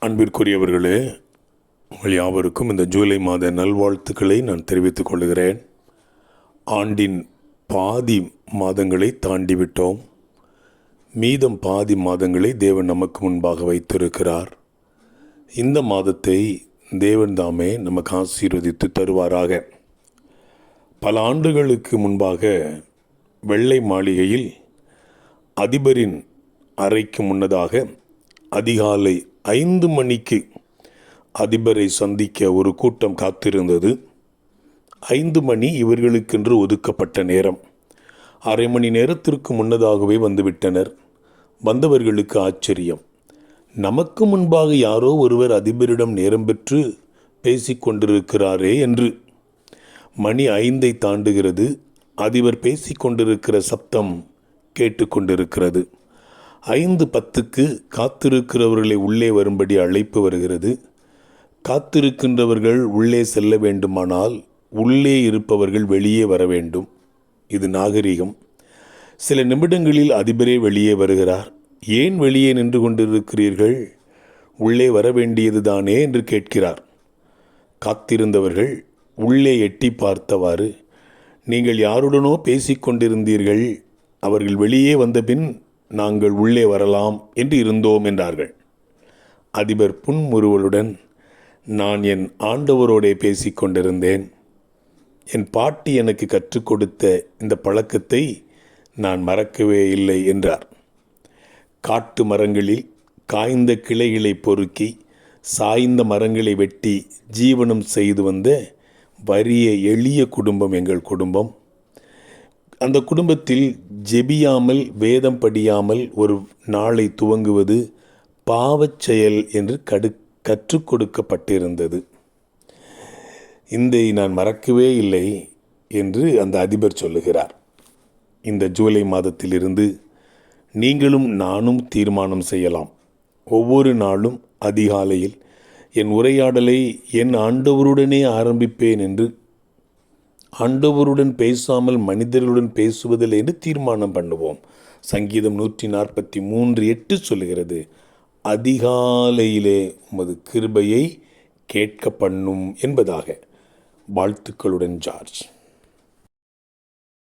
அன்பிற்குரியவர்களே உங்கள் யாவருக்கும் இந்த ஜூலை மாத நல்வாழ்த்துக்களை நான் தெரிவித்துக் கொள்கிறேன். ஆண்டின் பாதி மாதங்களை தாண்டிவிட்டோம். மீதம் பாதி மாதங்களை தேவன் நமக்கு முன்பாக வைத்திருக்கிறார். இந்த மாதத்தை தேவன் தாமே நமக்கு ஆசீர்வதித்து தருவாராக. பல ஆண்டுகளுக்கு முன்பாக வெள்ளை மாளிகையில் அதிபரின் அறைக்கு முன்னதாக அதிகாலை ஐந்து மணிக்கு அதிபரை சந்திக்க ஒரு கூட்டம் காத்திருந்தது. ஐந்து மணி இவர்களுக்கென்று ஒதுக்கப்பட்ட நேரம். அரை மணி நேரத்திற்கு முன்னதாகவே வந்துவிட்டனர். வந்தவர்களுக்கு ஆச்சரியம். நமக்கு முன்பாக யாரோ ஒருவர் அதிபரிடம் நேரம் பெற்று பேசிக்கொண்டிருக்கிறாரே என்று. மணி ஐந்தை தாண்டுகிறது. அதிபர் பேசிக்கொண்டிருக்கிற சப்தம் கேட்டுக்கொண்டிருக்கிறது ஐந்து பத்துக்கு காத்திருக்கிறவர்களை உள்ளே வரும்படி அழைப்பு வருகிறது. காத்திருக்கின்றவர்கள் உள்ளே செல்ல வேண்டுமானால் உள்ளே இருப்பவர்கள் வெளியே வர வேண்டும். இது நாகரிகம். சில நிமிடங்களில் அதிபரே வெளியே வருகிறார். ஏன் வெளியே நின்று கொண்டிருக்கிறீர்கள்? உள்ளே வர வேண்டியது தானே என்று கேட்கிறார். காத்திருந்தவர்கள் உள்ளே எட்டி பார்த்தவாறு நீங்கள் யாருடனோ பேசிக்கொண்டிருந்தீர்கள் அவர்கள் வெளியே வந்தபின் நாங்கள் உள்ளே வரலாம் என்று இருந்தோம் என்றார்கள். அதிபர் புன்முறுவலுடன் நான் என் ஆண்டவரோடே பேசிக்கொண்டிருந்தேன் என் பாட்டி எனக்கு கற்றுக் கொடுத்த இந்த பழக்கத்தை நான் மறக்கவே இல்லை என்றார். காட்டு மரங்களில் காய்ந்த கிளைகளை பொறுக்கி சாய்ந்த மரங்களை வெட்டி ஜீவனம் செய்து வந்த வறிய எளிய குடும்பம் எங்கள் குடும்பம். அந்த குடும்பத்தில் ஜெபியாமல் வேதம் படியாமல் ஒரு நாளை துவங்குவது பாவச் செயல் என்று கடு கற்றுக் கொடுக்கப்பட்டிருந்தது. இதை நான் மறக்கவே இல்லை என்று அந்த அதிபர் சொல்லுகிறார். இந்த ஜூலை மாதத்திலிருந்து நீங்களும் நானும் தீர்மானம் செய்யலாம். ஒவ்வொரு நாளும் அதிகாலையில் என் உரையாடலை என் ஆண்டவருடனே ஆரம்பிப்பேன் என்று ஆண்டவருடன் பேசாமல் மனிதர்களுடன் பேசுவதில் என்று தீர்மானம் பண்ணுவோம். சங்கீதம் நூற்றி நாற்பத்தி மூன்று எட்டு சொல்லுகிறது அதிகாலையிலே உமது கிருபையை கேட்க பண்ணும் என்பதாக. வாழ்த்துக்களுடன் ஜார்ஜ்.